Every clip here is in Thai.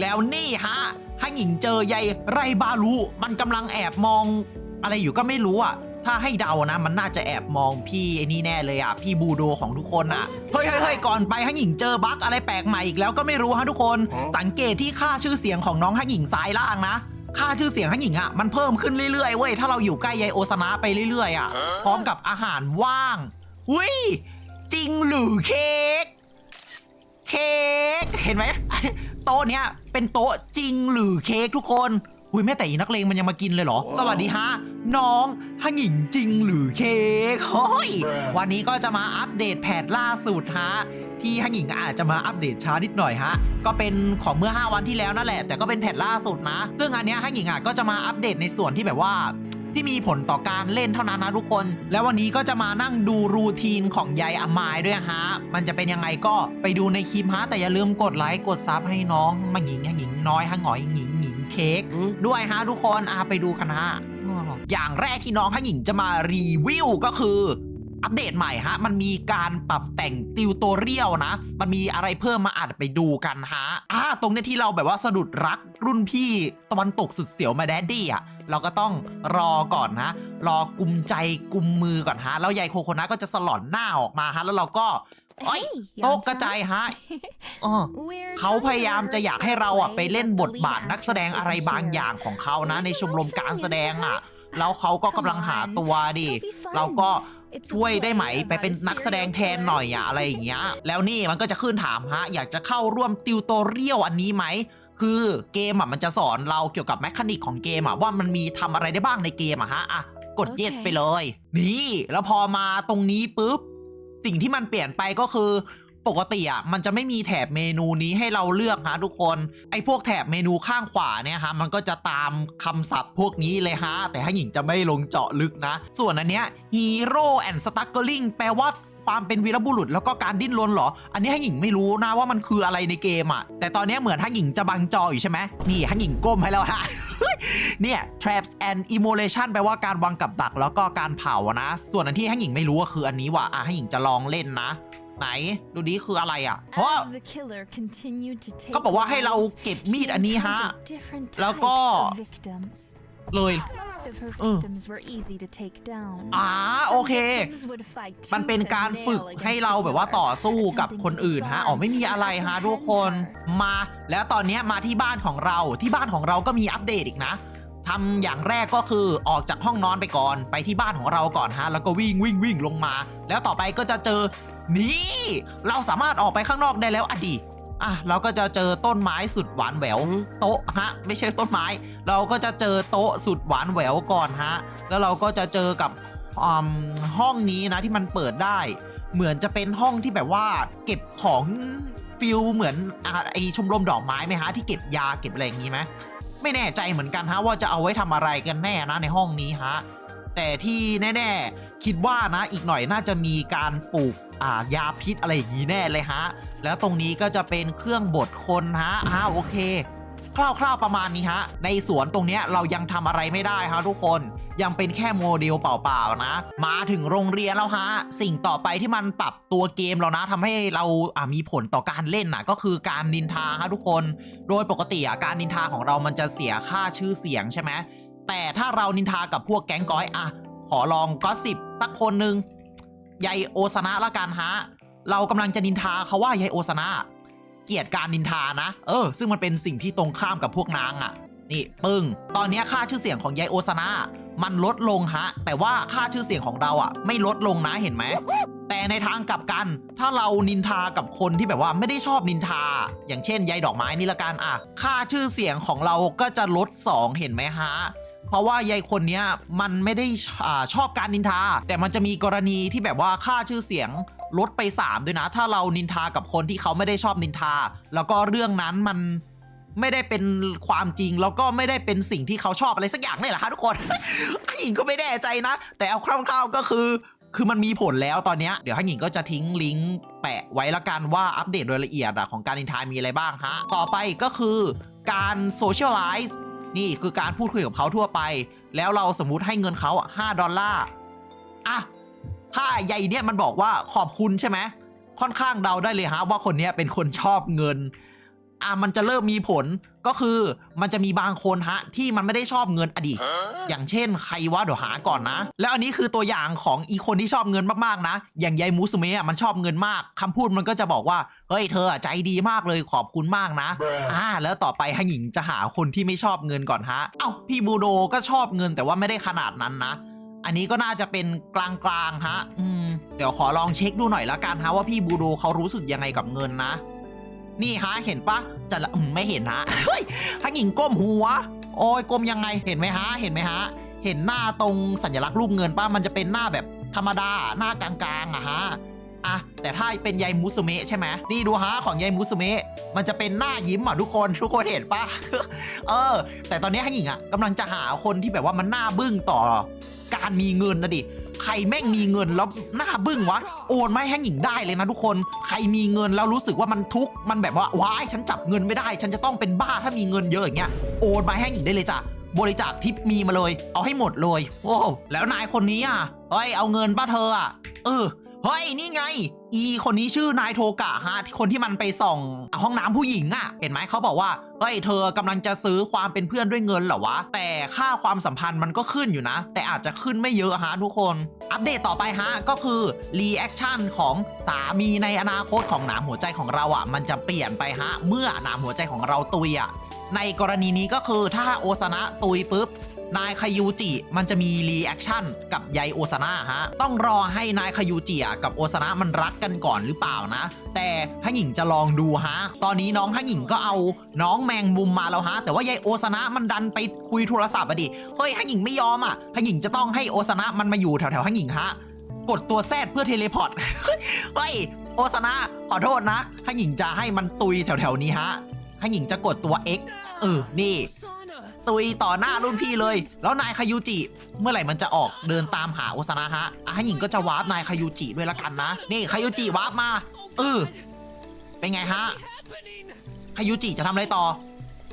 แล้วนี่ฮะให้หญิงเจอยายไรบารุมันกำลังแอบมองอะไรอยู่ก็ไม่รู้อะ ถ้าให้เดานะ มันน่าจะแอบมองพี่ไอ้นี่แน่เลยอะ พี่บูโดของทุกคนอะ เฮ้ยเฮ้ยเฮ้ยก่อนไปให้หญิงเจอบั๊กอะไรแปลกใหม่อีกแล้วก็ไม่รู้ฮะทุกคน สังเกตที่ค่าชื่อเสียงของน้องให้หญิงซ้ายล่างนะค่าชื่อเสียงให้หญิงอะมันเพิ่มขึ้นเรื่อยๆเว้ยถ้าเราอยู่ใกล้ยายโอซานะไปเรื่อยๆอะ พร้อมกับอาหารว่างอุ้ยจริงหรือเค้กเค้กเห็นไหม โต๊ะเนี้ยเป็นโต๊ะจริงหรือเค้กทุกคนอุ้ยแม่แต่อีนักเลงมันยังมากินเลยเหรอ สวัสดีฮะ น้องฮังหญิงจริงหรือเค้กเฮ้ยวันนี้ก็จะมาอัปเดตแพทล่าสุดฮะที่ฮังหญิงอาจจะมาอัปเดตช้านิดหน่อยฮะ ก็เป็นของเมื่อ 5 วันที่แล้วนั่นแหละ แต่ก็เป็นแพทล่าสุดนะ ซึ่งอันเนี้ยฮังหญิงอะก็จะมาอัปเดตในส่วนที่แบบว่า ที่มีผลต่อการเล่นเท่านั้นนะทุกคน แล้ววันนี้ก็จะมานั่งดูรูทีนของยายอมายด้วยฮะ มันจะเป็นยังไงก็ไปดูในคลิปฮะ แต่อย่าลืมกดไลค์กดซับให้น้องมาหญิงหญิงน้อยฮะหงอยหญิงหญิงเค้กด้วยฮะทุกคนอะไปดูกันฮะอ้ออย่างแรกที่น้องฮะหญิงจะมารีวิวก็คือ อัปเดตใหม่ฮะ มันมีการปรับแต่งติวโตเรียลนะ มันมีอะไรเพิ่มมาอาจไปดูกันฮะอ่าตรงเนี้ยที่เราแบบว่าสะดุดรักรุ่นพี่ตะวันตกสุดเสียวมาแดดดี้อะเราก็ต้องรอก่อนนะ รอกุมใจกุมมือก่อนฮะ แล้วยายโคโคนะก็จะสลอนหน้าออกมาฮะ แล้วเราก็โอ๊ย Hey, โต๊ะ young กระจาย son. ฮะอ้อ We're เขา trying พยายามจะอยากให้เราอะ rehearse ไปเล่นบทบาทนักแสดงอะไรบางอย่างของเขานะ ในชมรมการแสดงอะ แล้วเขาก็กำลังหาตัวดิ It'll be fun. เราก็ It's a ช่วยได้ไหม play ไปเป็น about a นักแสดงแทน serial หน่อยอะ killer. อะไรอย่างเงี้ย แล้วนี่มันก็จะขึ้นถามฮะ อยากจะเข้าร่วมติวโตเรียลอันนี้ไหมคือเกมอะมันจะสอนเราเกี่ยวกับแมคานิกของเกมอะว่ามันมีทำอะไรได้บ้างในเกมอะฮะอะกดโอเคเยสไปเลย นี่ แล้วพอมาตรงนี้ปุ๊บ สิ่งที่มันเปลี่ยนไปก็คือ ปกติอะมันจะไม่มีแถบเมนูนี้ให้เราเลือกฮะทุกคน ไอ้พวกแถบเมนูข้างขวาเนี่ยฮะมันก็จะตามคำศัพท์พวกนี้เลยฮะ แต่ให้หญิงจะไม่ลงเจาะลึกนะ ส่วนอันเนี้ย Hero and Struggling แปลว่าความเป็นวีรบุรุษแล้วก็การดิ้นรนเหรอ อันนี้ให้หญิงไม่รู้นะว่ามันคืออะไรในเกมอะ แต่ตอนเนี้ยเหมือนให้หญิงจะบังจออยู่ใช่ไหมนี่ให้หญิงก้มให้แล้วฮะ เนี่ย traps and immolation แปลว่าการวางกับดักแล้วก็การเผานะ ส่วนอันที่ให้หญิงไม่รู้ก็คืออันนี้ว่ะอะให้หญิงจะลองเล่นนะ ไหน ดูดิคืออะไรอะเพราะว่า As the killer continued to take เขาบอกว่าให้เรา lives, เก็บมีด she อันนี้ฮะ encountered different แล้วก็ types of victims. เลย Most of her เออ victims were easy to take down. อ่า Some โอเค victims would fight มันเป็น tooth การ and ฝึก nail ให้ against เรา the แบบว่า killer, ต่อสู้กับ attempting คน to อื่นฮะ disarm อ๋อไม่มีอะไรฮะ and ทุกคน apprehend her. มา แล้วตอนเนี้ยมาที่บ้านของเราที่บ้านของเราก็มีอัปเดตอีกนะทำอย่างแรกก็คือออกจากห้องนอนไปก่อน ไปที่บ้านของเราก่อนฮะ แล้วก็วิ่งวิ่งวิ่งลงมา แล้วต่อไปก็จะเจอ นี่ เราสามารถออกไปข้างนอกได้แล้วอดีอะเราก็จะเจอต้นไม้สุดหวานแหวว โต๊ะฮะ ไม่ใช่ต้นไม้ เราก็จะเจอโต๊ะสุดหวานแหววก่อนฮะ แล้วเราก็จะเจอกับอืมห้องนี้นะที่มันเปิดได้ เหมือนจะเป็นห้องที่แบบว่า เก็บของฟิลเหมือนอะไอชมรมดอกไม้ไหมฮะที่เก็บยาเก็บอะไรอย่างนี้ไหมไม่แน่ใจเหมือนกันฮะว่าจะเอาไว้ทำอะไรกันแน่นะในห้องนี้ฮะแต่ที่แน่ ๆ คิดว่านะอีกหน่อยน่าจะมีการปลูก อ่ายาพิษอะไรอย่างนี้แน่เลยฮะ แล้วตรงนี้ก็จะเป็นเครื่องบดคนฮะอ่าโอเค คร่าวๆประมาณนี้ฮะ ในสวนตรงเนี้ยเรายังทำอะไรไม่ได้ฮะทุกคนยังเป็นแค่โมเดลเปล่าๆนะ มาถึงโรงเรียนแล้วฮะ สิ่งต่อไปที่มันปรับตัวเกมเรานะทำให้เราอ่ามีผลต่อการเล่นนะก็คือการนินทาฮะทุกคน โดยปกติอะการนินทาของเรามันจะเสียค่าชื่อเสียงใช่ไหมแต่ถ้าเรานินทากับพวกแก๊งก้อยอะขอลองก็สิบสักคนหนึ่ง ยายโอซนะละกันฮะ เรากำลังจะนินทาเขาว่ายายโอซนะ เกลียดการนินทานะ เออ ซึ่งมันเป็นสิ่งที่ตรงข้ามกับพวกนางอะ่ะ นี่ปึ้ง ตอนนี้ค่าชื่อเสียงของยายโอซนะมันลดลงฮะ แต่ว่าค่าชื่อเสียงของเราอะ่ะ ไม่ลดลงนะเห็นไหม แต่ในทางกลับกัน ถ้าเรานินทากับคนที่แบบว่าไม่ได้ชอบนินทา อย่างเช่นยายดอกไม้นี่ละกันอะ ค่าชื่อเสียงของเราก็จะลด 2 เห็นไหมฮะ เพราะว่ายายคนนี้มันไม่ได้ชอบการนินทา แต่มันจะมีกรณีที่แบบว่าค่าชื่อเสียงลดไป 3 ด้วยนะ ถ้าเรานินทากับคนที่เขาไม่ได้ชอบนินทา แล้วก็เรื่องนั้นมันไม่ได้เป็นความจริง แล้วก็ไม่ได้เป็นสิ่งที่เขาชอบอะไรสักอย่างนี่แหละฮะทุกคนหญิงก็ไม่แน่ใจนะ แต่เอาคร่าวๆก็คือ คือมันมีผลแล้วตอนนี้เดี๋ยวให้หญิงก็จะทิ้งลิงก์แปะไว้ละกันว่าอัปเดตโดยละเอียดของการนินทามีอะไรบ้างฮะต่อไปก็คือการโซเชียลไลซ์ นี่คือการพูดคุยกับเขาทั่วไป แล้วเราสมมุติให้เงินเขาห้าดอลลาร์อะถ้าใหญ่เนี่ยมันบอกว่าขอบคุณใช่ไหมค่อนข้างเดาได้เลยฮะว่าคนเนี้ยเป็นคนชอบเงิน อะมันจะเริ่มมีผลก็คือมันจะมีบางคนฮะที่มันไม่ได้ชอบเงินอดีต อย่างเช่นใครวะเดี๋ยวหาก่อนนะ แล้วอันนี้คือตัวอย่างของอีคนที่ชอบเงินมากๆนะ อย่างยายมูสเมะอะมันชอบเงินมากคำพูดมันก็จะบอกว่าเฮ้ยเธออะใจดีมากเลยขอบคุณมากนะอ่าแล้วต่อไปฮังหญิงจะหาคนที่ไม่ชอบเงินก่อนฮะเอ้าพี่บูโดก็ชอบเงินแต่ว่าไม่ได้ขนาดนั้นนะ อันนี้ก็น่าจะเป็นกลางๆฮะ อืมเดี๋ยวขอลองเช็คดูหน่อยละกันฮะว่าพี่บูโดเขารู้สึกยังไงกับเงินนะ นี่ฮะเห็นปะจะละอืมไม่เห็นฮะเฮ้ยฮังหญิงก้มหัว โอ้ยก้มยังไงเห็นไหมฮะ เห็นไหมฮะ เห็นหน้าตรงสัญลักษณ์รูปเงินป้ามันจะเป็นหน้าแบบธรรมดาหน้ากลางๆอะฮะอะแต่ถ้าเป็นยายมุสุเมะใช่ไหมนี่ดูฮะของยายมุสุเมะมันจะเป็นหน้ายิ้มอะทุกคนทุกคนเห็นปะ เออ แต่ตอนนี้ฮันหญิงอะกำลังจะหาคนที่แบบว่ามันหน้าบึ้งต่อ การมีเงินนะดิ ใครแม่งมีเงินแล้วหน้าบึ้งวะ โอนมาให้งหญิงได้เลยนะทุกคน ใครมีเงินแล้วรู้สึกว่ามันทุกข์มันแบบว่าว้ายฉันจับเงินไม่ได้ ฉันจะต้องเป็นบ้าถ้ามีเงินเยอะอย่างเงี้ยโอนมาแห้งหญิงได้เลยจ้ะบริจาคทิปมีมาเลย เอาให้หมดเลยโอ้แล้วนายคนนี้อะเฮ้ยเอาเงินป้าเธออะเออ เฮ้ยนี่ไง อีคนนี้ชื่อนายโทกะฮะคนที่มันไปส่องห้องน้ำผู้หญิงอะ่ะ เห็นไหมเขาบอกว่าเฮ้ยเธอกำลังจะซื้อความเป็นเพื่อนด้วยเงินเหรอวะ แต่ค่าความสัมพันธ์มันก็ขึ้นอยู่นะ แต่อาจจะขึ้นไม่เยอะฮะทุกคน อัปเดตต่อไปฮะก็คือรีแอคชั่นของสามีในอนาคตของหนามหัวใจของเราอะ่ะ มันจะเปลี่ยนไปฮะเมื่อหนามหัวใจของเราตุยอะในกรณีนี้ก็คือถ้าโอซานะตุยปุ๊บ นายคายูจิมันจะมีรีแอคชั่นกับยายโอซานะฮะ ต้องรอให้นายคายูจิกับโอซานะมันรักกันก่อนหรือเปล่านะ แต่ฮังหญิงจะลองดูฮะ ตอนนี้น้องฮังหญิงก็เอาน้องแมงมุมมาแล้วฮะ แต่ว่ายายโอซานะมันดันไปคุยโทรศัพท์อะดิ เฮ้ยฮังหญิงไม่ยอมอะฮังหญิงจะต้องให้โอซานะมันมาอยู่แถวๆฮังหญิงฮะ กดตัวแซดเพื่อเทเลพอร์ต เฮ้ยโอซานะขอโทษนะฮังหญิงจะให้มันตุยแถวๆนี้ฮะฮังหญิงจะกดตัว X เออ นี่ ตุยต่อหน้ารุ่นพี่เลย แล้วนายคายูจิ เมื่อไหร่มันจะออกเดินตามหาโอซานะฮะอาหญิงก็จะวาร์ปนายคายูจิด้วยละกันนะ นี่คายูจิวาร์ปมาเออเป็นไงฮะคายูจิจะทำอะไรต่อ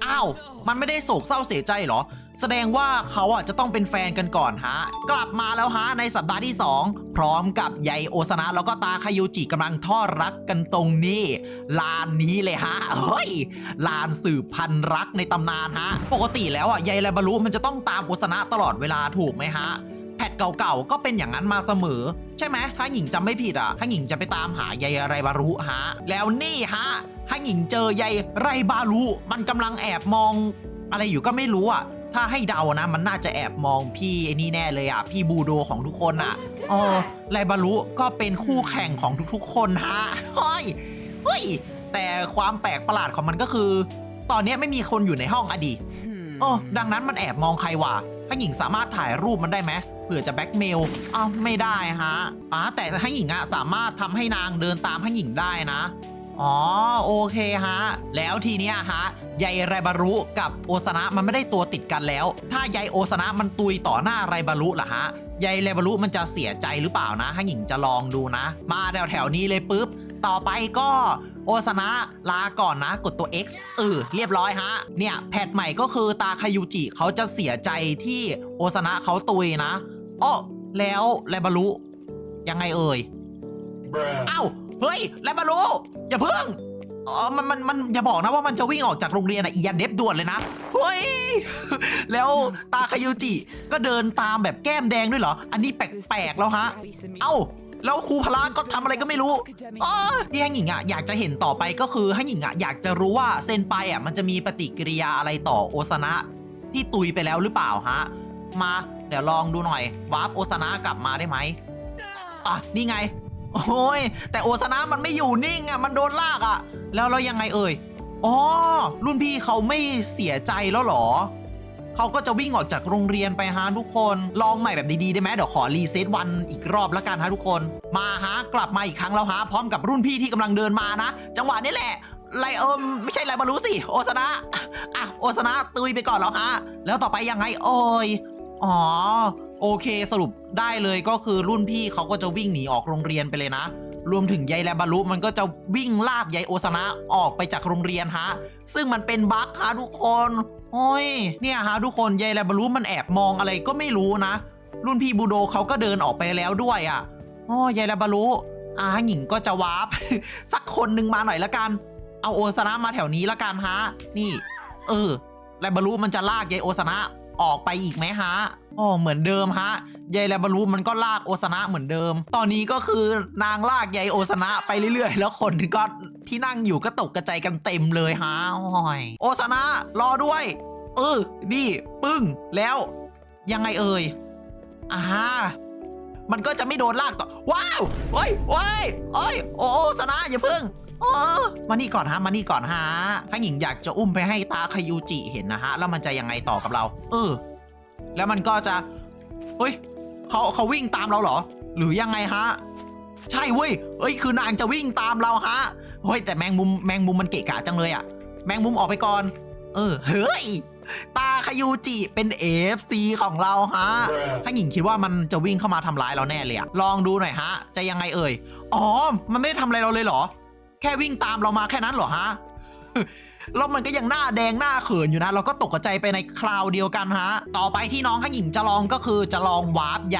อ้าว มันไม่ได้โศกเศร้าเสียใจเหรอ แสดงว่าเขาอะจะต้องเป็นแฟนกันก่อนฮะ กลับมาแล้วฮะในสัปดาห์ที่ 2 พร้อมกับยายโอซนะแล้วก็ตาคายูจิกำลังทอดรักกันตรงนี้ ลานนี้เลยฮะเฮ้ยลานสืบพันธุ์รักในตำนานฮะ ปกติแล้วอะยายไรบารุมันจะต้องตามโอซนะตลอดเวลาถูกไหมฮะแพทเก่าๆก็เป็นอย่างนั้นมาเสมอ ใช่ไหมถ้าหญิงจำไม่ผิดอะถ้าหญิงจะไปตามหายายไรบารุฮะ แล้วนี่ฮะถ้าหญิงเจอยายไรบารุมันกำลังแอบมองอะไรอยู่ก็ไม่รู้อะ ถ้าให้เดานะ มันน่าจะแอบมองพี่ไอ้นี่แน่เลยอะ พี่บูโดของทุกคนอะเออไรบารุก็เป็นคู่แข่งของทุกๆ คนฮะเฮ้ยเฮ้ยแต่ความแปลกประหลาดของมันก็คือ ตอนนี้ไม่มีคนอยู่ในห้องอดีตเออดังนั้นมันแอบมองใครวะถ้าหญิงสามารถถ่ายรูปมันได้ไหมเผื่อจะแบล็กเมลอ้าวไม่ได้ฮะอ่าแต่ให้หญิงอะสามารถทำให้นางเดินตามให้หญิงได้นะ อ๋อโอเคฮะ แล้วทีเนี้ยฮะยายไรบารุกับโอซานะมันไม่ได้ตัวติดกันแล้ว ถ้ายายโอซานะมันตุยต่อหน้าไรบารุล่ะฮะยายไรบารุมันจะเสียใจหรือเปล่านะให้หญิงจะลองดูนะ มาแถวแถวๆนี้เลยปุ๊บ ต่อไปก็โอซานะลาก่อนนะกดตัว X เออเรียบร้อยฮะ เนี่ยแพทใหม่ก็คือตาคายูจิเขาจะเสียใจที่โอซานะเขาตุยนะอ้อแล้วไรบารุยังไงเอ่ยเอ้า เฮ้ย แล้วมารู้ อย่าเพิ่งอ๋อมันมันมันอย่าบอกนะว่ามันจะวิ่งออกจากโรงเรียนอะอียันเดฟด่วนเลยนะเฮ้ย แล้วตาคายูจิก็เดินตามแบบแก้มแดงด้วยเหรอ อันนี้แปลกๆแล้วฮะ เอ้า แล้วครูพละก็ทำอะไรก็ไม่รู้อ๋อที่ฮังหญิงอะอยากจะเห็นต่อไปก็คือฮังหญิงอะอยากจะรู้ว่าเซนไปอะมันจะมีปฏิกิริยาอะไรต่อโอซนะที่ตุยไปแล้วหรือเปล่าฮะ มาเดี๋ยวลองดูหน่อยวาร์ปโอซนะกลับมาได้ไหมอะนี่ไง โอ้ยแต่โอซานะมันไม่อยู่นิ่งอะมันโดนลากอะ แล้วเรายังไงเอ่ยอ๋อรุ่นพี่เขาไม่เสียใจแล้วหรอเขาก็จะวิ่งออกจากโรงเรียนไปฮะทุกคน ลองใหม่แบบดีๆได้ไหมเดี๋ยวขอรีเซ็ตวันอีกรอบละกันฮะทุกคน มาฮะกลับมาอีกครั้งแล้วฮะพร้อมกับรุ่นพี่ที่กำลังเดินมานะ จังหวะนี้แหละไลเอิมไม่ใช่ไรมารู้สิโอซนะอะโอซนะตุยไปก่อนแล้วฮะแล้วต่อไปยังไงโอ้ยอ๋อ โอเคสรุปได้เลยก็คือรุ่นพี่เขาก็จะวิ่งหนีออกโรงเรียนไปเลยนะ รวมถึงยายแลบารุมันก็จะวิ่งลากยายโอซานะออกไปจากโรงเรียนฮะ ซึ่งมันเป็นบั๊กฮะทุกคนโอ้ยเนี่ยฮะทุกคนยายแลบารุมันแอบมองอะไรก็ไม่รู้นะ รุ่นพี่บูโดเขาก็เดินออกไปแล้วด้วยอะโอ้ยายแลบารุอ่าหญิงก็จะวาร์ปสักคนหนึ่งมาหน่อยละกัน เอาโอซานะมาแถวนี้ละกันฮะ นี่ เออไลบารุมันจะลากยายโอซานะออกไปอีกไหมฮะ อ๋อเหมือนเดิมฮะยายไลบารุมันก็ลากโอซานะเหมือนเดิม ตอนนี้ก็คือนางลากยายโอซานะไปเรื่อยๆ แล้วคนก็ที่นั่งอยู่ก็ตกกระจายกันเต็มเลยฮะโอ้ยโอซานะรอด้วย เออนี่ปึ้งแล้ว ยังไงเอ่ยอ่ามันก็จะไม่โดนลากต่อ ว้าวโอ้ยโอ้ยโอ้ยโอ้สนะอย่าพึ่งโอ้มานี่ก่อนฮะมานี่ก่อนฮะถ้าหญิงอยากจะอุ้มไปให้ตาคายูจิเห็นนะฮะ แล้วมันจะยังไงต่อกับเรา เออ แล้วมันก็จะเฮ้ยเขาเขาวิ่งตามเราเหรอ หรือยังไงฮะ ใช่เว้ยเอ้ย คือนางจะวิ่งตามเราฮะเฮ้ยแต่แมงมุมแมงมุมมันเกะกะจังเลยอะแมงมุมออกไปก่อน เออ เฮ้ย ตาคายูจิเป็น AFC ของเราฮะ ถ้าหญิงคิดว่ามันจะวิ่งเข้ามาทำร้ายเราแน่เลยอะลองดูหน่อยฮะ จะยังไงเอ่ย อ๋อ มันไม่ได้ทำอะไรเราเลยเหรอ แค่วิ่งตามเรามาแค่นั้นเหรอฮะ แล้วมันก็ยังหน้าแดงหน้าเขินอยู่นะ เราก็ตกใจไปในคราวเดียวกันฮะ ต่อไปที่น้องข้าหญิงจะลองก็คือจะลองวาร์ปใย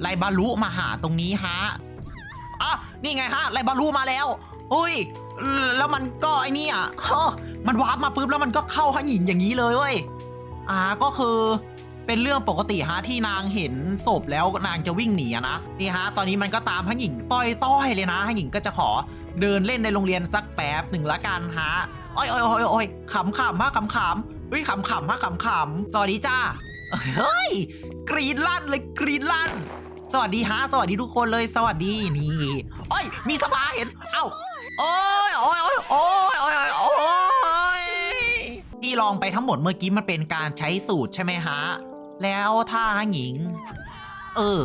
ไลบารุมาหาตรงนี้ฮะอะนี่ไงฮะไลบารุมาแล้วอุ้ย แล้วมันก็ไอ้นี่อะมันวาร์ปมาปุ๊บแล้วมันก็เข้าข้าหญิงอย่างนี้เลยเว้ยอ่าก็คือเป็นเรื่องปกติฮะที่นางเห็นศพแล้วนางจะวิ่งหนีนะนี่ฮะ ตอนนี้มันก็ตามข้าหญิงต้อยต้อยๆเลยนะข้าหญิงก็จะขอ เดินเล่นในโรงเรียนสักแป๊บหนึ่งละกันฮะโอ้ยอ้ยอ้ยอ้ยขำขำฮะขำขำเฮ้ยขำขำฮะขำขำสวัสดีจ้าเฮ้ยกรีดลั่นเลยกรีดลั่น สวัสดีฮะสวัสดีทุกคนเลยสวัสดีนี่โอ้ยมีสภาเห็น เอ้าโอ้ยโอ้ยโอ้ยโอ้ยโอ้ยโอ้ยที่ลองไปทั้งหมดเมื่อกี้มันเป็นการใช้สูตรใช่ไหมฮะ แล้วถ้าหญิง เออ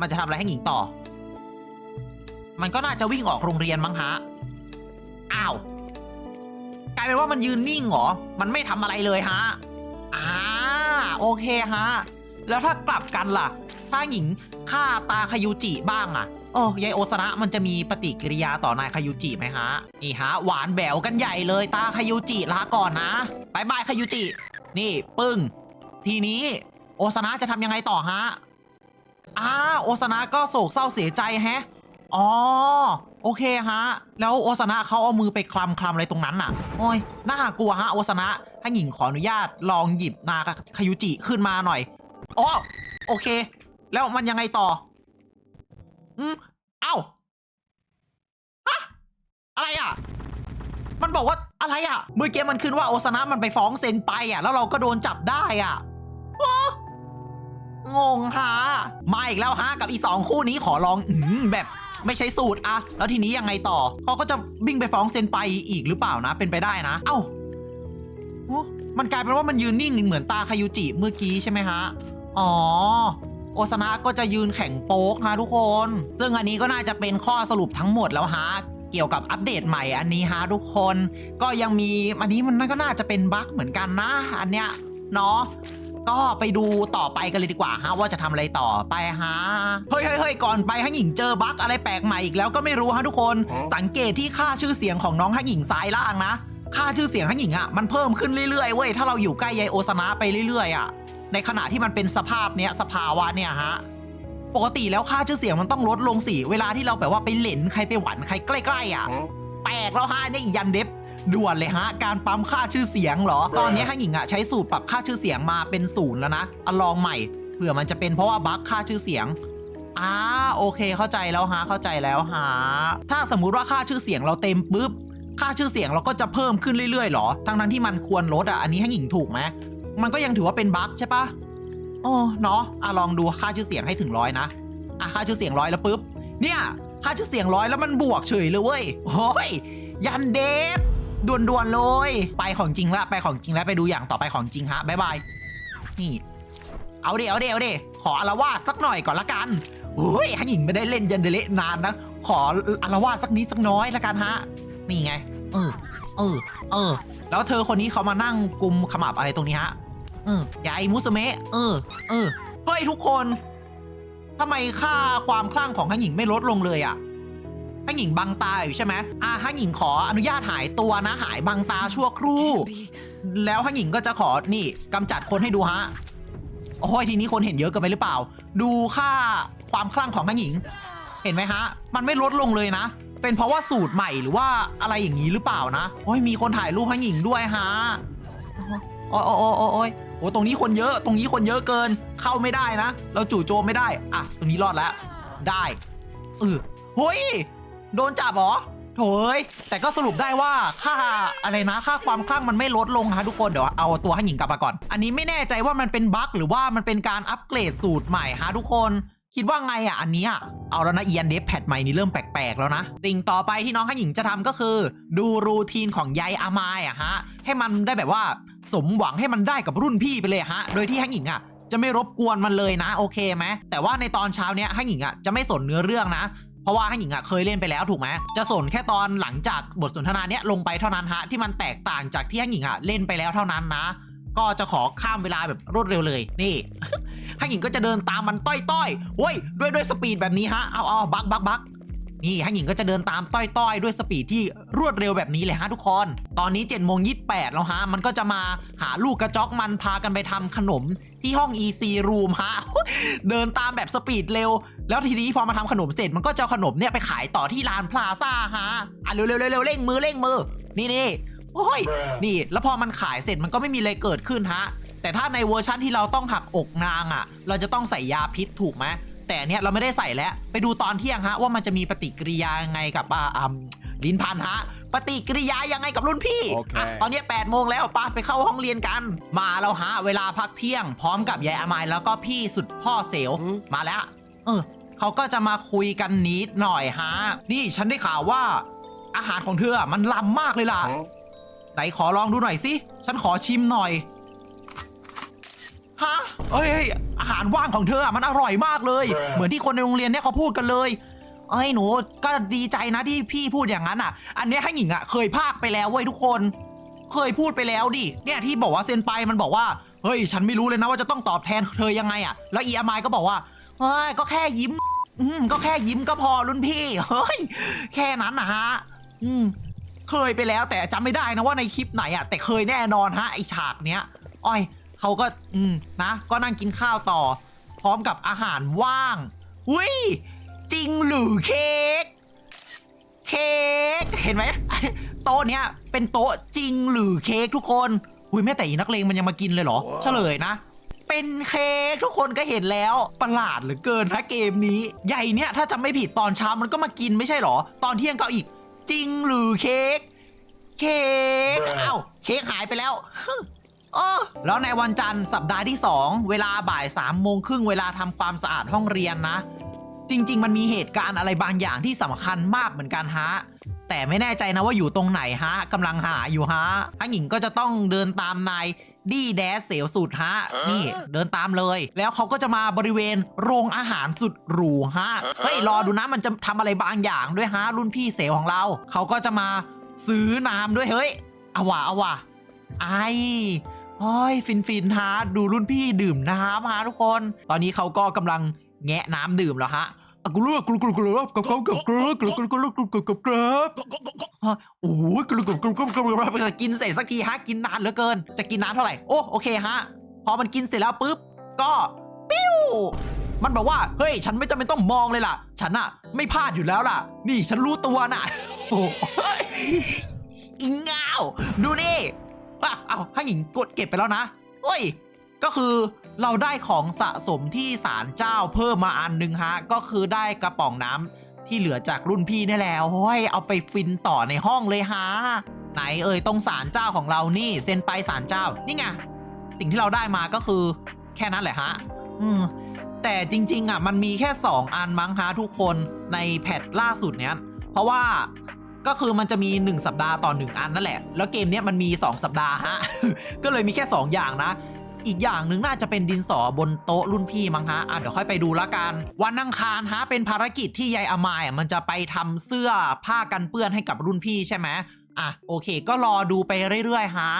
มันจะทำอะไรให้หญิงต่อ มันก็น่าจะวิ่งออกโรงเรียนมั้งฮะ อ้าว กลายเป็นว่ามันยืนนิ่งเหรอ มันไม่ทำอะไรเลยฮะ อ่า โอเคฮะ แล้วถ้ากลับกันล่ะ ถ้าหญิงฆ่าตาคายุจิบ้างอะเออยายโอซานะมันจะมีปฏิกิริยาต่อนายคายุจิไหมฮะ นี่ฮะ หวานแบวกันใหญ่เลยตาคายุจิลาก่อนนะบายบายคายุจิ นี่ ปึ้ง ทีนี้ โอซานะจะทำยังไงต่อฮะ อ่า โอซานะก็โศกเศร้าเสียใจแฮะ อ๋อ โอเคฮะ แล้วโอซานะเขาเอามือไปคลำคลำอะไรตรงนั้นน่ะ โอ้ย น่ากลัวฮะโอซานะให้หญิงขออนุญาตลองหยิบนาคายุจิขึ้นมาหน่อยอ๋อโอเค แล้วมันยังไงต่อ อืม เอ้าฮะอะไรอะ มันบอกว่าอะไรอะ เมื่อกี้มันขึ้นว่าโอซานะมันไปฟ้องเซนไปอะ แล้วเราก็โดนจับได้อะโอ้งงฮะ มาอีกแล้วฮะ กับอีสองคู่นี้ขอลอง อืมแบบ ไม่ใช้สูตรอะแล้วทีนี้ยังไงต่อเขาก็จะวิ่งไปฟ้องเซนไปอีกหรือเปล่านะ เป็นไปได้นะ เอ้ามันกลายเป็นว่ามันยืนนิ่งเหมือนตาคายุจิเมื่อกี้ใช่ไหมฮะ อ๋อ โอซานะก็จะยืนแข่งโป๊กฮะทุกคน ซึ่งอันนี้ก็น่าจะเป็นข้อสรุปทั้งหมดแล้วฮะเกี่ยวกับอัปเดตใหม่อันนี้ฮะทุกคน ก็ยังมีอันนี้มันก็น่าจะเป็นบั๊กเหมือนกันนะ อันเนี้ยเนาะ ก็ไปดูต่อไปกันเลยดีกว่าฮะว่าจะทำอะไรต่อไปฮะเฮ้ยเฮ้ยเฮ้ยก่อนไปฮั่หญิงเจอบั๊กอะไรแปลกใหม่อีกแล้วก็ไม่รู้ฮะทุกคนสังเกตที่ค่าชื่อเสียงของน้องฮั่หญิงซ้ายล่างนะ ค่าชื่อเสียงฮั่หญิงอะ่ะมันเพิ่มขึ้นเรื่อยๆเว้ยถ้าเราอยู่ใกล้ยายโอซานะไปเรื่อยๆอะ่ะในขณะที่มันเป็นสภาพเนี้ยสภาวะเนี่ยฮะปกติแล้วค่าชื่อเสียงมันต้องลดลงสิเวลาที่เราแบบว่าไปเหลนใครไปหวันใครใกล้ๆอะแปลกแล้วฮะเนี่ยอียันเด็บ ด่วนเลยฮะ การปั๊มค่าชื่อเสียงเหรอ ตอนนี้ฮั่หญิงอะใช้สูตรปรับค่าชื่อเสียงมาเป็นศูนย์แล้วนะอะลองใหม่เผื่อมันจะเป็นเพราะว่าบั๊กค่าชื่อเสียงอ่าโอเคเข้าใจแล้วฮะเข้าใจแล้วฮะถ้าสมมุติว่าค่าชื่อเสียงเราเต็มปุ๊บค่าชื่อเสียงเราก็จะเพิ่มขึ้นเรื่อยๆหรอ ทั้งนั้นที่มันควรลดอะอันนี้ให้หญิงถูกไหมมันก็ยังถือว่าเป็นบั๊กใช่ปะโอ้เนาะอะลองดูค่าชื่อเสียงให้ถึงร้อยนะอะค่าชื่อเสียงร้อยแล้วปุ๊บเนี่ยค่าชื่อเสียงร้อยแล้วมันบวกเฉยเลยเว้ยโอ้ยยันเดฟ ด่วนๆเลย ไปของจริงละไปของจริงแล้วไปดูอย่างต่อไปของจริงฮะบ๊ายบายนี่ เอาเดเอาเดเอาเดขออารวาสสักหน่อยก่อนละกันโอ้ยฮันหญิงไม่ได้เล่นยันเดเลนานนะขออารวาสสักนิดสักน้อยละกันฮะนี่ไง เออ เออ เออ แล้วเธอคนนี้เขามานั่งกุมขมับอะไรตรงนี้ฮะ เออยายมุสเมะเออ เออเฮ้ยทุกคนทำไมค่าความคลั่งของฮันหญิงไม่ลดลงเลยอะ ฮันหญิงบังตาอยู่ใช่ไหมอะฮันหญิงขออนุญาตหายตัวนะหายบังตาชั่วครู่ แล้วฮันหญิงก็จะขอนี่กำจัดคนให้ดูฮะโอ้ยทีนี้คนเห็นเยอะเกินไปหรือเปล่า ดูค่าความคลั่งของฮันหญิง เห็นไหมฮะ มันไม่ลดลงเลยนะ เป็นเพราะว่าสูตรใหม่หรือว่าอะไรอย่างนี้หรือเปล่านะโอ้ยมีคนถ่ายรูปให้หญิงด้วยฮะโอ้ยโอ้ยโอ้ยโอ้ยโอ้ยโอ้ยตรงนี้คนเยอะ ตรงนี้คนเยอะเกิน เข้าไม่ได้นะ เราจู่โจมไม่ได้ อะ ตรงนี้รอดแล้ว ได้ เออเฮ้ย โดนจับเหรอโถยแต่ก็สรุปได้ว่าค่าอะไรนะค่าความคลั่งมันไม่ลดลงฮะทุกคนเดี๋ยวเอาตัวให้หญิงกลับมาก่อน อันนี้ไม่แน่ใจว่ามันเป็นบั๊กหรือว่ามันเป็นการอัปเกรดสูตรใหม่ฮะทุกคนคิดว่าไงอะอันนี้เอาแล้วนะเอียนเดฟแพดใหม่นี่เริ่มแปลกๆแล้วนะสิ่งต่อไปที่น้องข้าหญิงจะทำก็คือ ดูรูทีนของยายอามายอะฮะ ให้มันได้แบบว่าสมหวังให้มันได้กับรุ่นพี่ไปเลยฮะ โดยที่ข้าหญิงอะจะไม่รบกวนมันเลยนะโอเคไหมแต่ว่าในตอนเช้าเนี้ยข้าหญิงอะจะไม่สนเนื้อเรื่องนะ เพราะว่าห้าหญิงอะเคยเล่นไปแล้วถูกไหมจะสนแค่ตอนหลังจากบทสนทนาเนี้ยลงไปเท่านั้นฮะที่มันแตกต่างจากที่ห้าหญิงอะเล่นไปแล้วเท่านั้นนะ ก็จะขอข้ามเวลาแบบรวดเร็วเลยนี่ห้าหญิงก็จะเดินตามมันต้อยต้อยๆเว้ยด้วยด้วยสปีดแบบนี้ฮะเอาเอาบักบักบัก นี่ข้าหญิงก็จะเดินตามต้อยๆ ด้วยสปีดที่รวดเร็วแบบนี้เลยฮะทุกคน ตอนนี้7จ็ดโมงยีแล้วฮะ มันก็จะมาหาลูกกระจอกมันพากันไปทำขนมที่ห้อง EC room ฮะ เดินตามแบบสปีดเร็ว แล้วทีนี้พอมาทำขนมเสร็จมันก็จะขนมเนี่ยไปขายต่อที่ลานพลาซ่าฮะ อะเร็วเร็วเร็วเร็วเร่งมือเร่งมือ นี่นี่โอ้ย นี่ แล้วพอมันขายเสร็จมันก็ไม่มีอะไรเกิดขึ้นฮะ แต่ถ้าในเวอร์ชั่นที่เราต้องหักอกนางอะ่ะ เราจะต้องใส่ยาพิษถูกไหม แต่อันเนี้ยเราไม่ได้ใส่แล้ว ไปดูตอนเที่ยงฮะว่ามันจะมีปฏิกิริยายังไงกับอ่าอ่าลินพันธ์ฮะ ปฏิกิริยายังไงกับรุ่นพี่โอเคอะตอนเนี้8ปดโมงแล้วปะไปเข้าห้องเรียนกัน มาแล้วฮะเวลาพักเที่ยง พร้อมกับยายอามายแล้วก็พี่สุดพ่อเสวอืมมาแล้ว เออเขาก็จะมาคุยกันนิดหน่อยฮะ นี่ฉันได้ข่าวว่า อาหารของเธออะมันล้ำมากเลยล่ะ ไหนขอลองดูหน่อยสิ ฉันขอชิมหน่อย ฮะ เอ้ยเอ้ยอาหารว่างของเธออะมันอร่อยมากเลย Bruh เหมือนที่คนในโรงเรียนเนี่ยเขาพูดกันเลย เอ้ยหนูก็ดีใจนะที่พี่พูดอย่างนั้นอะ อันเนี้ยให้หญิงอะเคยพากไปแล้วเว้ยทุกคน เคยพูดไปแล้วดิ เนี่ยที่บอกว่าเซนไปมันบอกว่า เฮ้ย ฉันไม่รู้เลยนะว่าจะต้องตอบแทนเธอยังไงอะ แล้วอีอามายก็บอกว่า เฮ้ย ก็แค่ยิ้ม อืมก็แค่ยิ้มก็พอรุ่นพี่ เฮ้ย แค่นั้นนะฮะ อืม เคยไปแล้วแต่จำไม่ได้นะว่าในคลิปไหนอะแต่เคยแน่นอนฮะไอฉากเนี้ยอ้อย เขาก็อืมนะก็นั่งกินข้าวต่อ พร้อมกับอาหารว่างอุ้ยจริงหรือเค้กเค้กเห็นไหมโต๊ะเนี้ยเป็นโต๊ะจริงหรือเค้กทุกคนอุ้ยแม่แต่อีนักเลงมันยังมากินเลยเหรอว้าวเฉลยนะ เป็นเค้กทุกคนก็เห็นแล้วประหลาดเหลือเกินนะเกมนี้ ใหญ่เนี่ยถ้าจำไม่ผิดตอนเช้ามันก็มากินไม่ใช่เหรอ ตอนเที่ยงก็เอาอีก จริงหรือเค้กเค้ก Bruh อ้าวเค้กหายไปแล้ว เออแล้วในวันจันทร์สัปดาห์ที่ 2 เวลาบ่าย3ามโมงครึ่งเวลาทำความสะอาดห้องเรียนนะ จริง ๆ มันมีเหตุการณ์อะไรบางอย่างที่สำคัญมากเหมือนกันฮะ แต่ไม่แน่ใจนะว่าอยู่ตรงไหนฮะกำลังหาอยู่ฮะอังหญิงก็จะต้องเดินตามนายดีแดสเสวสุดฮะ นี่เดินตามเลย แล้วเขาก็จะมาบริเวณโรงอาหารสุดหรูฮะเฮ้ยรอดูนะมันจะทำอะไรบางอย่างด้วยฮะ รุ่นพี่เสวของเรา เขาก็จะมาซื้อน้ำด้วยเฮ้ยเอาว่ะเอาว่ะไอ โอ้ยฟินฟินฮะดูรุ่นพี่ดื่มน้ำฮะทุกคน ตอนนี้เขาก็กำลังแงะน้ำดื่มแล้วฮะอะกูรู้ว่ากรูกรูกรูกับเขากับกรูกรูกรูกรูกรูกรูกับกรูฮะโอ้ยกรูกรูกรูกรูกรูจะกินเสร็จสักทีฮะกินนานเหลือเกิน จะกินนานเท่าไหร่โอ้โอเคฮะพอมันกินเสร็จแล้วปุ๊บก็ปิ้วมันบอกว่าเฮ้ยฉันไม่จำเป็นต้องมองเลยล่ะ ฉันอะไม่พลาดอยู่แล้วล่ะ นี่ฉันรู้ตัวน่ะโอ้ยอิงเงาดูนี่ อะเอาให้หญิงกดเก็บไปแล้วนะโอ้ย ก็คือเราได้ของสะสมที่ศาลเจ้าเพิ่มมาอันหนึงฮะ ก็คือได้กระป๋องน้ำที่เหลือจากรุ่นพี่นี่แหละโอ้ยเอาไปฟินต่อในห้องเลยฮะ ไหนเอ่ยตรงศาลเจ้าของเรานี่เซ็นไปศาลเจ้า นี่ไงสิ่งที่เราได้มาก็คือ แค่นั้นแหละฮะ อืม แต่จริง ๆ อะ มันมีแค่ 2 อันมั้งฮะทุกคนในแพทล่าสุดเนี้ย เพราะว่า ก็คือมันจะมี 1 สัปดาห์ต่อ 1 อันนั่นแหละ แล้วเกมเนี้ยมันมี 2 สัปดาห์ฮะ ก็เลยมีแค่ 2 อย่างนะ อีกอย่างหนึ่งน่าจะเป็นดินสอบนโต๊ะรุ่นพี่มั้งฮะ อะเดี๋ยวค่อยไปดูละกัน วันอังคารฮะเป็นภารกิจที่ยายอามายอะมันจะไปทำเสื้อผ้ากันเปื้อนให้กับรุ่นพี่ใช่ไหมอะโอเค ก็รอดูไปเรื่อยๆฮะ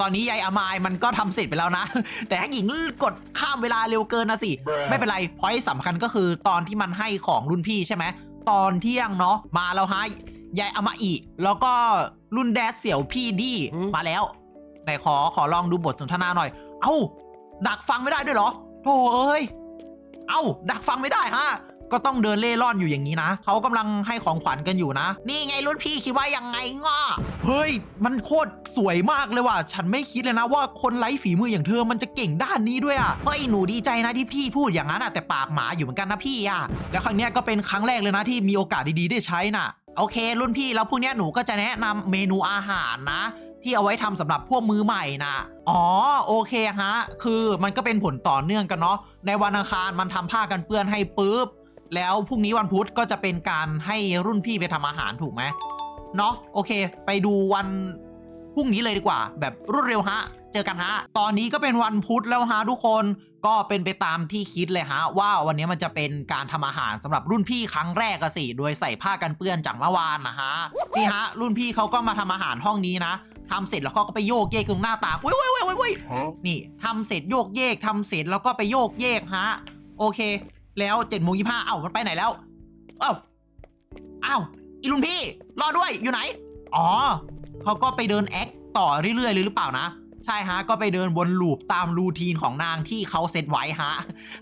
ตอนนี้ยายอามายมันก็ทำเสร็จไปแล้วนะ แต่ถ้าหญิงกดข้ามเวลาเร็วเกินนะสิ Bro. ไม่เป็นไรพอยสำคัญก็คือตอนที่มันให้ของรุ่นพี่ใช่ไหม ตอนเที่ยงเนาะมาแล้วฮะยายอามาอิแล้วก็รุ่นแดดเสี่ยวพี่ดีอืมมาแล้วไหนขอขอลองดูบทสนทนาหน่อย เอ้า ดักฟังไม่ได้ด้วยเหรอโธ่เอ้ย เอ้า ดักฟังไม่ได้ฮะ ก็ต้องเดินเล่ร่อนอยู่อย่างนี้นะเขากำลังให้ของขวัญกันอยู่นะ นี่ไงรุ่นพี่คิดว่ายังไงง้อเฮ้ย มันโคตรสวยมากเลยว่ะฉันไม่คิดเลยนะว่าคนไร้ฝีมืออย่างเธอมันจะเก่งด้านนี้ด้วยอะเฮ้ยหนูดีใจนะที่พี่พูดอย่างนั้นอะแต่ปากหมาอยู่เหมือนกันนะพี่อะแล้วครั้งเนี้ยก็เป็นครั้งแรกเลยนะที่มีโอกาสดีๆได้ใช้น่ะโอเค รุ่นพี่แล้วพรุ่งนี้หนูก็จะแนะนำเมนูอาหารนะ ที่เอาไว้ทำสำหรับพวกมือใหม่นะอ๋อโอเคฮะ คือมันก็เป็นผลต่อเนื่องกันเนาะในวันอังคารมันทำผ้ากันเปื้อนให้ปุ๊บ แล้วพรุ่งนี้วันพุธก็จะเป็นการให้รุ่นพี่ไปทำอาหารถูกไหมเนาะโอเค ไปดูวันพรุ่งนี้เลยดีกว่า แบบรวดเร็วฮะ เจอกันฮะ ตอนนี้ก็เป็นวันพุธแล้วฮะทุกคนก็เป็นไปตามที่คิดเลยฮะ ว่าวันนี้มันจะเป็นการทำอาหารสำหรับรุ่นพี่ครั้งแรกอะสิ โดยใส่ผ้ากันเปื้อนจากเมื่อวานนะฮะนี่ฮะ รุ่นพี่เขาก็มาทำอาหารห้องนี้นะทำเสร็จแล้วเขาก็ไปโยกเยกตรงหน้าตางอุ้ยอุ้ยอุ้ยอุ้ยนี่ทำเสร็จโยกเยกทำเสร็จแล้วก็ไปโยกเยกฮะ โอเค แล้วเจ็ดโมงยี่ห้าเอ้ามันไปไหนแล้ว เอ้าเอ้าอีลุนพี่ รอด้วยอยู่ไหน อ๋อเขาก็ไปเดินแอคต่อเรื่อยๆเลยหรือเปล่านะ ใช่ฮะ ก็ไปเดินวนลูปตามรูทีนของนางที่เขาเซตไว้ฮะ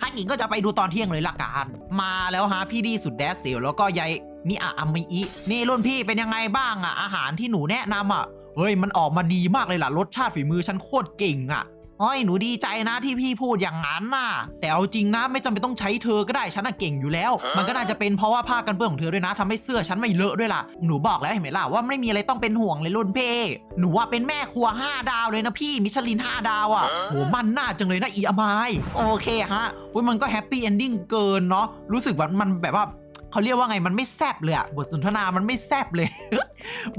ฮันหญิงก็จะไปดูตอนเที่ยงเลยละกันมาแล้วฮะพี่ดีสุดแดสเสียวแล้วก็ยายมิอะอัมมิอินี่รุ่นพี่เป็นยังไงบ้างอะอาหารที่หนูแนะนำอะเฮ้ยมันออกมาดีมากเลยล่ะรสชาติฝีมือฉันโคตรเก่งอะ่ะเฮ้ยหนูดีใจนะที่พี่พูดอย่างนั้นน่ะ แต่เอาจริงนะไม่จำเป็นต้องใช้เธอก็ได้ฉันน่ะเก่งอยู่แล้ว มันก็น่าจะเป็นเพราะว่าผ้ากันเปื้อนของเธอด้วยนะทำให้เสื้อฉันไม่เลอะด้วยล่ะหนูบอกแล้วเห็นไหมล่ะว่าไม่มีอะไรต้องเป็นห่วงเลยรุ่นเพ่หนูว่าเป็นแม่ครัว 5 ดาวเลยนะพี่มิชลิน 5 ดาวอะ่ะโหมันน่าจังเลยนะอีอามายโอเคฮะอุ้ยมันก็แฮปปี้เอนดิ้งเกินเนาะรู้สึกว่ามันแบบว่าเขาเรียกว่าไงมันไม่แซบเลยอะบทสนทนามันไม่แซบเลย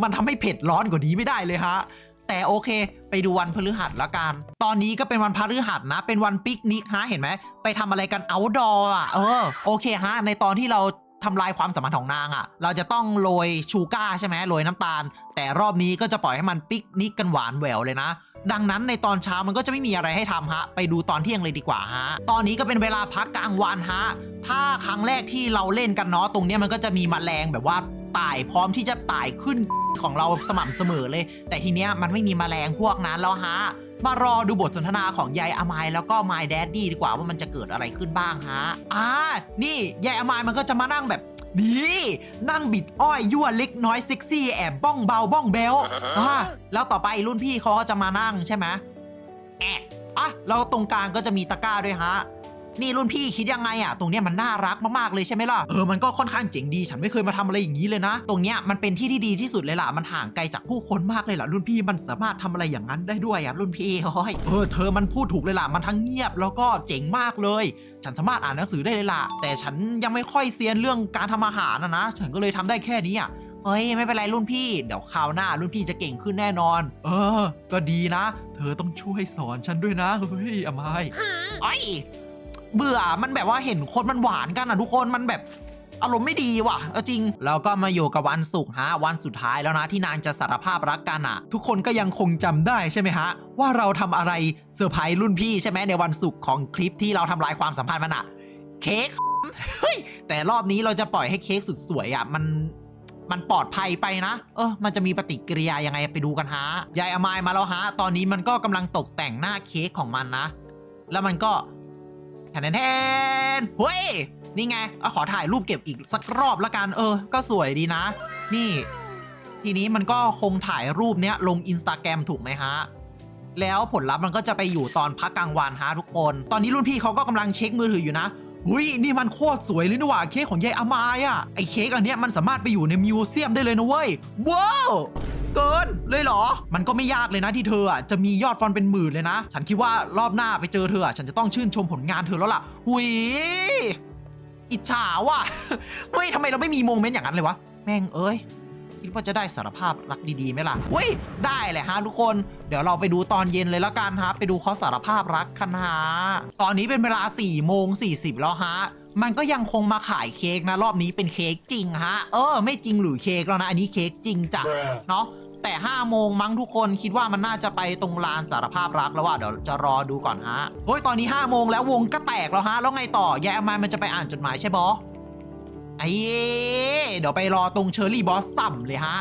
มันทำให้เผ็ดร้อนกว่านี้ไม่ได้เลยฮะ แต่โอเค ไปดูวันพฤหัสละกัน ตอนนี้ก็เป็นวันพฤหัสนะ เป็นวันปิกนิกฮะเห็นไหม ไปทำอะไรกันเอาดอร์อะเออโอเคฮะ ในตอนที่เราทำลายความสัมพันธ์ของนางอะ เราจะต้องโรยชูก้าใช่ไหมโรยน้ำตาล แต่รอบนี้ก็จะปล่อยให้มันปิกนิกกันหวานแหววเลยนะ ดังนั้นในตอนเช้ามันก็จะไม่มีอะไรให้ทำฮะ ไปดูตอนเที่ยงเลยดีกว่าฮะ ตอนนี้ก็เป็นเวลาพักกลางวันฮะ ถ้าครั้งแรกที่เราเล่นกันเนาะ ตรงเนี้ยมันก็จะมีแมลงแบบว่า ต่ายพร้อมที่จะต่ายขึ้นของเราสม่ำเสมอเลย แต่ทีเนี้ยมันไม่มีแมลงพวกนั้นแล้วฮะ มารอดูบทสนทนาของยายอามายแล้วก็มายแดดดี้ดีกว่าว่ามันจะเกิดอะไรขึ้นบ้างฮะอ่านี่ยายอามายมันก็จะมานั่งแบบนี่นั่งบิดอ้อยยั่วเล็กน้อยเซ็กซี่แอบบ้องเบาบ้องเบลอ่าแล้วต่อไปรุ่นพี่เขาก็จะมานั่งใช่ไหมแอะอะแล้วตรงกลางก็จะมีตะกร้าด้วยฮะ นี่รุ่นพี่คิดยังไงอะตรงเนี้ยมันน่ารักมากๆเลยใช่ไหมล่ะ เออ มันก็ค่อนข้างเจ๋งดี ฉันไม่เคยมาทำอะไรอย่างนี้เลยนะ ตรงเนี้ยมันเป็นที่ที่ดีที่สุดเลยล่ะ มันห่างไกลจากผู้คนมากเลยล่ะ รุ่นพี่มันสามารถทำอะไรอย่างนั้นได้ด้วยอะรุ่นพี่โอ้ยเออ เธอมันพูดถูกเลยล่ะ มันทั้งเงียบแล้วก็เจ๋งมากเลย ฉันสามารถอ่านหนังสือได้เลยล่ะ แต่ฉันยังไม่ค่อยเซียนเรื่องการทำอาหารนะนะ ฉันก็เลยทำได้แค่นี้อะเฮ้ยไม่เป็นไรรุ่นพี่ เดี๋ยวคราวหน้ารุ่นพี่จะเก่งขึ้นแน่นอน เออ ก็ดีนะ เธอต้องช่วยสอนฉันด้วยนะ เฮ้ยอามายไอ้ย เบื่อมันแบบว่าเห็นคนมันหวานกันอะทุกคนมันแบบอารมณ์ไม่ดีว่ะเอาจริง แล้วก็มาอยู่กับวันศุกร์ฮะ วันสุดท้ายแล้วนะที่นางจะสารภาพรักกันอะทุกคนก็ยังคงจำได้ใช่ไหมฮะ ว่าเราทำอะไรเซอร์ไพรส์รุ่นพี่ใช่ไหมในวันศุกร์ของคลิปที่เราทำลายความสัมพันธ์มันอะเค้กเฮ้ยแต่รอบนี้เราจะปล่อยให้เค้กสุดสวยอะมันมันปลอดภัยไปนะ เออ มันจะมีปฏิกิริยายังไงไปดูกันฮะ ยายอมายมาแล้วฮะ ตอนนี้มันก็กำลังตกแต่งหน้าเค้กของมันนะ แล้วมันก็ นแทนเฮ้ย นี่ไงเอาขอถ่ายรูปเก็บอีกสักรอบละกัน เออ ก็สวยดีนะ นี่ ทีนี้มันก็คงถ่ายรูปเนี้ยลงอินสตาแกรมถูกไหมฮะ แล้วผลลัพธ์มันก็จะไปอยู่ตอนพักกลางวันฮะทุกคน ตอนนี้รุ่นพี่เขาก็กำลังเช็คมือถืออยู่นะหุยนี่มันโคตรสวยเลยนี่หว่าเค้กของยายอามายอะไอเค้กอันเนี้ยมันสามารถไปอยู่ในมิวเซียมได้เลยนะเว้ยว้าว เกินเลยเหรอ มันก็ไม่ยากเลยนะที่เธออะจะมียอดฟอลเป็นหมื่นเลยนะ ฉันคิดว่ารอบหน้าไปเจอเธออะฉันจะต้องชื่นชมผลงานเธอแล้วล่ะหุยอิจฉาว่ะ เฮ้ยทำไมเราไม่มีโมเมนต์อย่างนั้นเลยวะ แม่งเอ้ย คิดว่าจะได้สารภาพรักดีๆไหมล่ะเว้ย ได้เลยฮะทุกคน เดี๋ยวเราไปดูตอนเย็นเลยละกันฮะ ไปดูเขาสารภาพรักกันฮะ ตอนนี้เป็นเวลา4โมง40แล้วฮะ มันก็ยังคงมาขายเค้กนะ รอบนี้เป็นเค้กจริงฮะ เออ ไม่จริงหรือเค้กแล้วนะ อันนี้เค้กจริงจ้ะเนาะแต่5โมงมั้งทุกคนคิดว่ามันน่าจะไปตรงลานสารภาพรักแล้วว่าเดี๋ยวจะรอดูก่อนฮะเฮ้ยตอนนี้5โมงแล้ววงก็แตกแล้วฮะ แล้วไงต่อยายอามายมันจะไปอ่านจดหมายใช่บอไอ้เดี๋ยวไปรอตรงเชอร์รี่บอสซัมเลยฮะ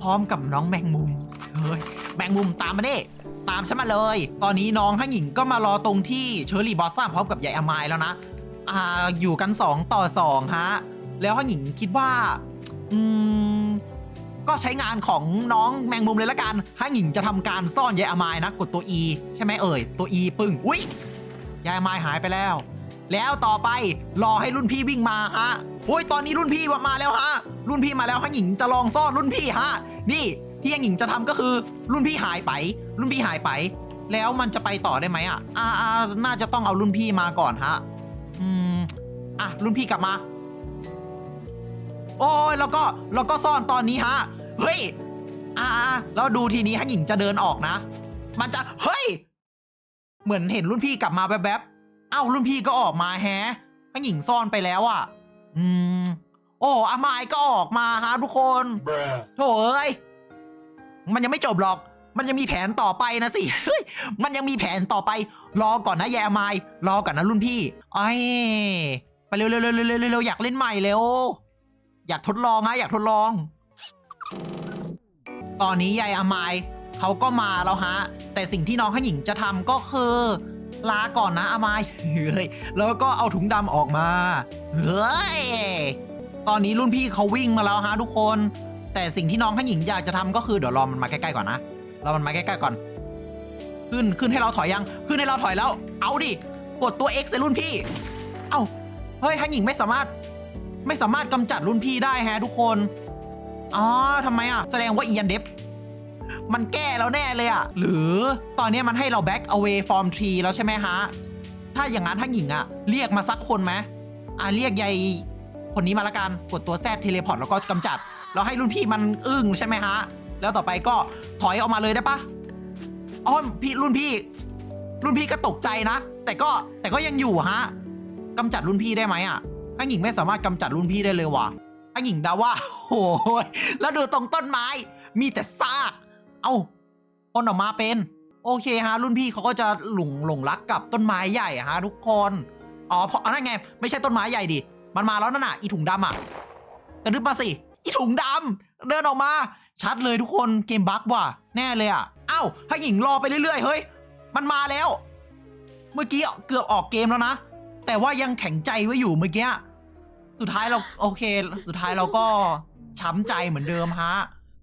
พร้อมกับน้องแมงมุมเฮ้ยแมงมุมตามมาเด้ตามฉันมาเลย ตอนนี้น้องฮั่งหญิงก็มารอตรงที่เชอร์รี่บอสซัมพร้อมกับยายอามายแล้วนะ อ่าอยู่กัน 2 ต่อ2ฮะแล้วฮั่งหญิงคิดว่าอืมก็ใช้งานของน้องแมงมุมเลยละกันฮั่งหญิงจะทำการซ่อนยายอามายนะกดตัว E ใช่ไหมเอ่ยตัว E ปึ้งอุ้ยยายอามายหายไปแล้ว แล้วต่อไปรอให้รุ่นพี่วิ่งมาฮะโอ้ยตอนนี้รุ่นพี่มาแล้วฮะรุ่นพี่มาแล้วฮั่งหญิงจะลองซ่อนรุ่นพี่ฮะนี่ที่ฮั่งหญิงจะทำก็คือรุ่นพี่หายไป รุ่นพี่หายไป แล้วมันจะไปต่อได้ไหมอะอ่าอ่าน่าจะต้องเอารุ่นพี่มาก่อนฮะ อืมอะรุ่นพี่กลับมา โอ้ยแล้วก็แล้วก็ซ่อนตอนนี้ฮะ เฮ้ย อ่าอ่าแล้วดูทีนี้ฮั่งหญิงจะเดินออกนะ มันจะ เฮ้ย เหมือนเห็นรุ่นพี่กลับมาแวบๆเอ้ารุ่นพี่ก็ออกมาแฮะหญิงซ่อนไปแล้วอะ อืม โอ้อามายก็ออกมาฮะทุกคน โถ่เอ้ย มันยังไม่จบหรอก มันยังมีแผนต่อไปนะสิ เฮ้ย มันยังมีแผนต่อไป รอก่อนนะแยมายรอก่อนนะรุ่นพี่ไอ้ไปเร็วเร็วเร็วเร็วอยากเล่นใหม่เร็วอยากทดลองฮะอยากทดลอง ตอนนี้ยายอามายเขาก็มาแล้วฮะ แต่สิ่งที่น้องข้าหญิงจะทำก็คือลาก่อนนะอามายเฮ้ยแล้วก็เอาถุงดำออกมาเฮ้ยตอนนี้รุ่นพี่เขาวิ่งมาแล้วฮะทุกคน แต่สิ่งที่น้องข้าหญิงอยากจะทำก็คือเดี๋ยวรอมันมาใกล้ๆก่อนนะรอมันมาใกล้ๆก่อน ขึ้นขึ้นให้เราถอยยัง ขึ้นให้เราถอยแล้ว เอาดิ กดตัว X ในรุ่นพี่ เอ้า เฮ้ยข้าหญิงไม่สามารถ ไม่สามารถกำจัดรุ่นพี่ได้แฮะทุกคน อ๋อทำไมอะ แสดงว่าเอียนเดฟมันแก้แล้วแน่เลยอะ หรือตอนนี้มันให้เรา back away from tree แล้วใช่ไหมฮะ ถ้าอย่างนั้นถ้าหญิงอะ เรียกมาสักคนไหมอะเรียกยายคนนี้มาละกัน กดตัวแซดเทเลพอร์ตแล้วก็กำจัดเราให้รุ่นพี่มันอึ้งใช่ไหมฮะ แล้วต่อไปก็ถอยออกมาเลยได้ปะ อ๋อพี่รุ่นพี่ รุ่นพี่ก็ตกใจนะ แต่ก็แต่ก็ยังอยู่ฮะกำจัดรุ่นพี่ได้ไหมอะถ้าหญิงไม่สามารถกำจัดรุ่นพี่ได้เลยว่ะถ้าหญิงเดาว่าโอ้ยแล้วดูตรงต้นไม้ มีแต่ซากเอ้าคนออกมาเป็น โอเคฮะ รุ่นพี่เขาก็จะหลงหลงรักกับต้นไม้ใหญ่ฮะ ทุกคนอ๋อเพราะอันนั้นไง ไม่ใช่ต้นไม้ใหญ่ดิมันมาแล้วนั่นน่ะอีถุงดำอะกระดึบมาสิอีถุงดำเดินออกมา ชัดเลยทุกคนเกมบั๊กว่ะ แน่เลยอะเอ้าถ้าหญิงรอไปเรื่อยๆ เฮ้ย มันมาแล้ว เมื่อกี้เกือบออกเกมแล้วนะ แต่ว่ายังแข็งใจไว้อยู่เมื่อกี้ สุดท้ายเราโอเค สุดท้ายเราก็ช้ำใจเหมือนเดิมฮะ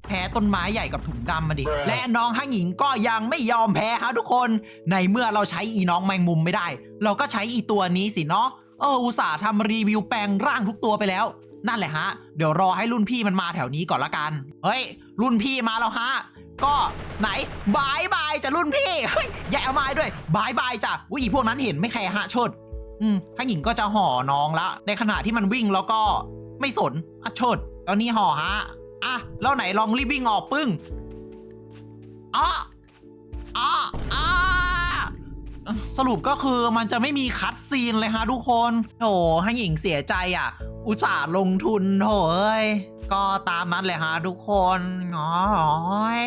แพ้ต้นไม้ใหญ่กับถุงดำมาดิ และน้องฮั่งหญิงก็ยังไม่ยอมแพ้ฮะทุกคน ในเมื่อเราใช้อีน้องแมงมุมไม่ได้ เราก็ใช้อีตัวนี้สิเนาะ เอออุตส่าห์ทำรีวิวแปลงร่างทุกตัวไปแล้ว นั่นแหละฮะ เดี๋ยวรอให้รุ่นพี่มันมาแถวนี้ก่อนละกัน เฮ้ย รุ่นพี่มาแล้วฮะ ก็ไหนบายบายจะรุ่นพี่เฮ้ยอย่าเอาไม้ด้วยบายบายจ้ะอุ้ยพวกนั้นเห็นไม่แคร์ฮะชดอืมถ้าหญิงก็จะห่อน้องละ ในขณะที่มันวิ่งแล้วก็ไม่สนอะชดตอนนี้ห่อฮะอะแล้วไหนลองรีบวิ่งออกปึ้งอ๋ออ๋ออ๋อ สรุปก็คือมันจะไม่มีคัดซีนเลยฮะทุกคนโถให้หญิงเสียใจอะ อุตส่าห์ลงทุนโถเอ้ย ก็ตามนั้นเลยฮะทุกคนอ๋อย